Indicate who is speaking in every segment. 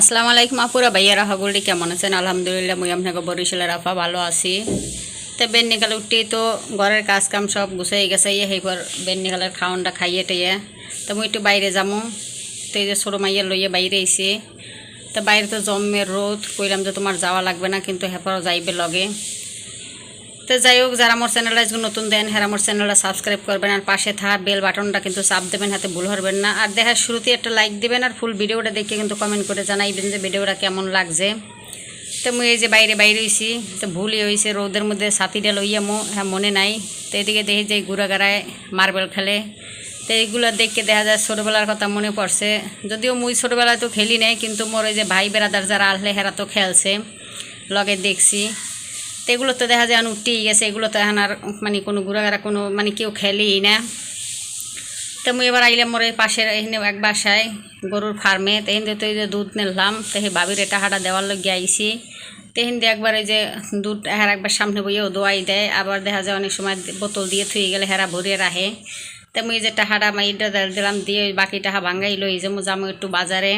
Speaker 1: আসসালামু আলাইকুম আপুরা ভাইয়ারা হগলি কেমন আছেন? আলহামদুলিল্লাহ, মুই আপনাকে বরিশালের আফা ভালো আছি। তো বেন্নিকাল উঠি তো ঘরের কাজ কাম সব গুছাই গেছে ইয়ে সেইবার বেন্নিকালের খাওয়ানটা খাইয়ে টাইয়ে তো মুই একটু বাইরে যামো। তো এই যে ছোটো মাইয়া লইয়ে বাইরে আইছি। তো বাইরে তো জমের রোদ, কইলাম যে তোমার যাওয়া লাগবে না, কিন্তু হেপারও যাইবে লগে। তো যাই হোক, যারা আমার চ্যানেলটা আজকে নতুন দেন হ্যাঁ আমার চ্যানেলটা সাবস্ক্রাইব করবেন আর পাশে থাকা বেল বাটনটা কিন্তু চাপ দেবেন, হাতে ভুল হরবেন না। আর দেখার শুরুতে একটা লাইক দেবেন আর ফুল ভিডিওটা দেখে কিন্তু কমেন্ট করে জানাইবেন যে ভিডিওটা কেমন লাগছে। তো মুই এই যে বাইরে বাইরে হয়েছি তো ভুলই হয়েছে রোদের মধ্যে ছাতিটা লইয়া মো হ্যাঁ মনে নাই। তো এদিকে দেখি যে ঘুরাগাড়ায় মার্বেল খেলে। তো এইগুলো দেখে দেখা যায় ছোটোবেলার কথা মনে পড়ছে। যদিও মুই ছোটোবেলায় তো খেলি নাই, কিন্তু মোর ওই যে ভাই বেড়াদার যারা আসলে হেরা তো খেলছে। লগে দেখছি। তো এগুলো তো দেখা যায় উঠেই গেছে, এগুলো তো এখন আর মানে কোনো ঘোরাঘাড়া কোনো মানে কেউ খেলেই না। তো মুই এবার আইলাম মোর পাশের এখানে এক বাসায়, গরুর ফার্মে। তো এখান তো এই যে দুধ নিলাম, তো সেই বাবির এটা হাঁটা দেওয়ার লোক আইছি। তো এখান দিয়ে একবার এই যে দুধ হেরা একবার সামনে বইয়েও দোয়াই দেয়। আবার দেখা যায় অনেক সময় বোতল দিয়ে থুয়ে গেলে হেরা ভরে রাখে। তো মুই যে টাহাটা মাইটা দিলাম, দিয়ে বাকি টাহা ভাঙ্গাই লই যে মু যাব একটু বাজারে।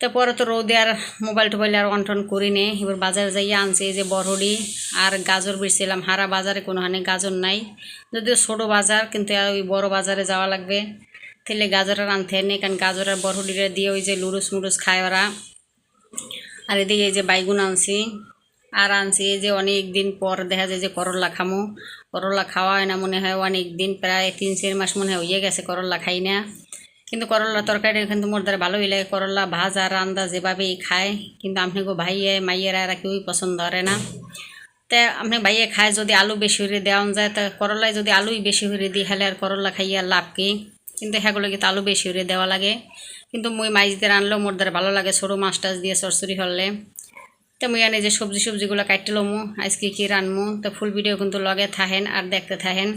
Speaker 1: তো পরে তো রোদে আর মোবাইল টোবাইল আর অন টন করি নে। এবার বাজারে যাইয়া আনছি, এই যে বরহরি আর গাজর বেচছিলাম। হারা বাজারে কোনো হানে গাজর নাই। যদিও ছোটো বাজার, কিন্তু ওই বড় বাজারে যাওয়া লাগবে। তাহলে গাজর আর আনতে নেই, কারণ গাজর আর বরহরিটা দিয়ে ওই যে লুডুস মুডুস খায় ওরা। আর এদিকে এই যে বাইগুন আনছি। আর আনছি এই যে অনেক দিন পর দেখা যায় যে করল্লা খামো। করল্লা খাওয়া হয় না মনে হয়, অনেক দিন, প্রায় তিন চার মাস মনে হয় হয়ে গেছে করল্লা খাই না। কিন্তু করল্লা তরকারি কিন্তু মোর দ্বারা ভালোই লাগে। করল্লা ভাজা, রান্দা যেভাবেই খায়, কিন্তু আপনাকে ভাইয়ে, মাইয়েরা এরা কেউই পছন্দ করে না। তা আপনি ভাইয়ে খায় যদি আলু বেশি হয়ে দেওয়া যায়, তা করলায় যদি আলুই বেশি হয়ে দিই, হলে আর করল্লা খাইয়া লাভ কি? কিন্তু সেগুলো কিন্তু আলু বেশি হয়ে দেওয়া লাগে। কিন্তু মুই মাইজদের আনলেও মোর দ্বারা ভালো লাগে সরু মাছ টাছ দিয়ে সরসরি হলে। তো মুই আনে যে সবজি সবজিগুলো কাটতে লমু, আজকে কি রানমু? তো ফুল ভিডিও কিন্তু লগে থাহেন আর দেখতে থাহেন।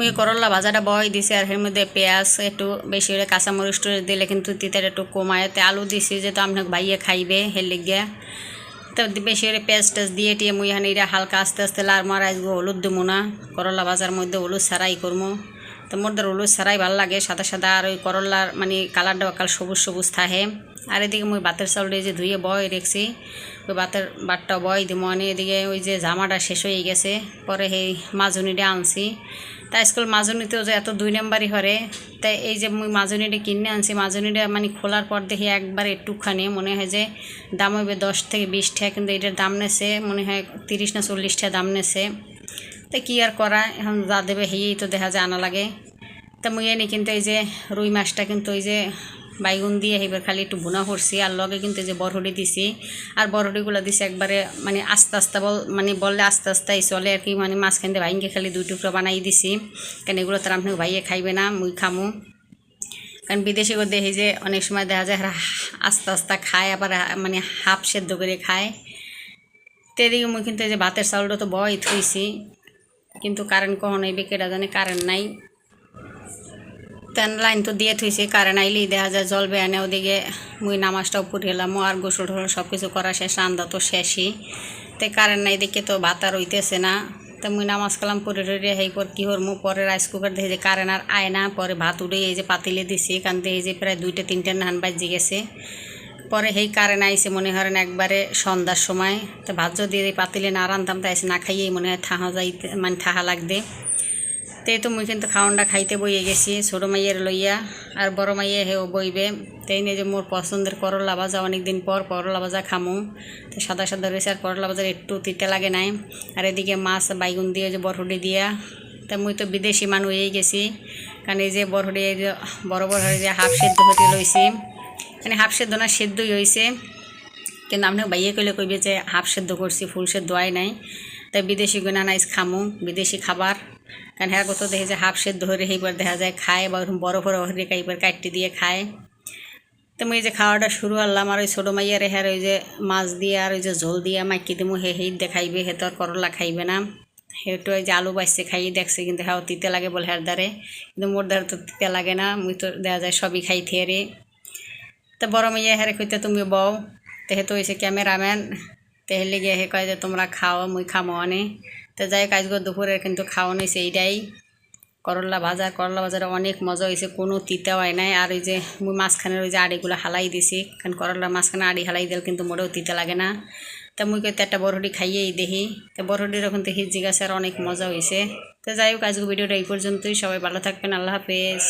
Speaker 1: মুই করলা, ভাজাটা বয় দিছি আর এর মধ্যে পেঁয়াজ, একটু বেশি করে কাঁচামরিচ টরিচ দিলে কিন্তু তিতার একটু কমায়। তে আলু দিছি যে তো আপনাকে ভাইয়ে খাইবে হেলে গিয়া তো বেশি করে পেঁয়াজ টেস দিয়ে টিয়ে মুই এখানে এটা হালকা আস্তে আস্তে লার মারা আসব হলুদ দেবো না। করলা ভাজার মধ্যে হলুদ ছাড়াই করব তো মোর ধর হলুদ ছাড়াই ভালো লাগে, সাদা সাদা আর ওই করলার মানে কালারটা কাল সবুজ সবুজ থাকে আর এদিকে মুই চাউলটা এই যে ধুয়ে বয় রেখছি। ওই বাতের বাটটা বয় দিব মানে এদিকে ওই যে জামাটা শেষ হয়ে গেছে, পরে সেই মাজুনিটা আনছি। তা স্কুল মাজুনিতেও যে এত দুই নম্বরই হরে তাই এই যে মুই মাজুনিটা কিনে আনছি, মাজুনিটা মানে খোলার পর দেখি একবার একটুখানি, মনে হয় যে দাম হইবে দশ থেকে বিশ টাকা, কিন্তু এটার দাম নেছে, মনে হয় তিরিশ না চল্লিশ টাকা দাম নেছে। তা কী আর করা, এখন যা দেবে হেয়েই তো দেখা যায় আনা লাগে। তা মুই এনে কিন্তু এই যে রুই মাছটা কিন্তু ওই যে বাইগুন দিয়ে এবার খালি একটু ভুনা করছি, আর লগে কিন্তু যে বরহড়ি দিছি। আর বরহড়িগুলো দিছি একবারে মানে আস্তে আস্তে বল মানে বললে আস্তে আস্তে চলে আর কি মানে মাঝখান দিয়ে ভাইঙ্গে খালি দুই টুকরো বানাই দিছি। কারণ এগুলো তার আপনি ভাইয়ে খাইবে না, মুই খামু। কারণ বিদেশি করে দেখি যে অনেক সময় দেখা যায় আস্তে আস্তে খায়, আবার মানে হাফ সেদ্ধ করে খায়। তো এদিকে মুই কিন্তু যে ভাতের চাউলটা তো বয় থইছি, কিন্তু কারেন্ট কখন এই বেকেটা জানে কারেন্ট নাই। তেন লাইন তো দিয়ে থইছে, কারেন্ট আইলেই দেখা যায়, জল বেয়ানে ওদিকে মুই নামাজটাও পড়ে এলাম, আর গোসল টোসল সব কিছু করা শেষ, রান্দা তো শেষই। তো কারেন্ট নাই দেখে তো ভাত আর হইতেছে না। তো মুই নামাজ কালাম পরে টরে হেই পর কী হরমু? পরে রাইস কুকার দেখে যে কারেন্ট আর আয় না, পরে ভাত উঠে এই যে পাতিলে দিছি কারণ এই যে প্রায় দুইটা তিনটা নান বাজি গেছে। পরে সেই কারেন্ট আইসে মনে করেন একবারে সন্ধ্যার সময়। তো ভাত যদি পাতিলে না রান্ধতাম তাই না খাইয়েই মনে হয় থাহা যাইতে মানে থাহা লাগবে। তো তো মুই কিন্তু খাওয়ানটা খাইতে বইয়ে গেছি, ছোটো মাইয়ের লইয়া। আর বড় মাইয়ে হেও বইবে। তাই নিয়ে যে মোর পছন্দের করলা ভাজা অনেক দিন পর করলা ভাজা খামু। তো সাদা সাদা রয়েছে আর করলা ভাজার একটু তিতে লাগে নাই। আর এদিকে মাছ বাইগুন দিয়ে যে বরহুডি দিয়া। তা মুই তো বিদেশি মানুষ হয়ে গেছি। কারণ এই যে বরহুডি বড় বড় যে হাফ সেদ্ধ হতে লইছি। মানে হাফ সেদ্ধ না, সেদ্ধই হয়েছে কিন্তু আপনি বাইয়ে কইলে কইবে যে হাফ সেদ্ধ করছি, ফুল সেদ্ধ হয় নাই। তাই বিদেশি গুণা নাইস খামু, বিদেশি খাবার। কারণ হ্যাঁ তো দেখে যে হাফ সেদ্ধ হয়ে এইবার দেখা যায় খায় বা ওরকম বড় বড় হরে এইবার কাটতে দিয়ে খায়। তো মুই যে খাওয়াটা শুরু করলাম আর ওই ছোটো মাইয়ারে হ্যাঁ ওই যে মাছ দিয়ে আর ওই যে ঝোল দিয়ে মাইকি দিমু, হে হেই দেখাইবে হে, তো করলা খাইবে না। হেটু ওই যে আলু বাসছে খাইয়ে দেখছে কিন্তু হ্যাঁ তিতে লাগে বলে হ্যার দ্বারে কিন্তু মোর দ্বারে তো তিতে লাগে না, মুই তো দেখা যায় সবই খাই থেরে তো বড় মাইয়া হ্যারে কইতে তুমি বও তেহে তো হয়েছে ক্যামেরাম্যান তেহে লেগে হে কয় যে তোমরা খাও, মুই খামো অনে তো যাই কাজ করে দুপুরে কিন্তু খাওয়া নিয়েছে এইটাই। করলা ভাজা, করলা ভাজাটা অনেক মজা হয়েছে, কোনো তিতা হয় নাই। আর ওই যে মুই মাঝখানের ওই যে আড়িগুলো হালাই দিছি, কারণ করলা মাঝখানে আড়ি হালাই দিলে কিন্তু মোটেও তিতা লাগে না। তা মুই কইতে একটা বরহটি খাইয়েই দেখি। তো বরহটির ওখান থেকে জিজ্ঞাসা আর অনেক মজা হয়েছে। তো যাই হোক, আজকে ভিডিওটা এই পর্যন্তই। সবাই ভালো থাকবেন, আল্লাহ হাফেজ।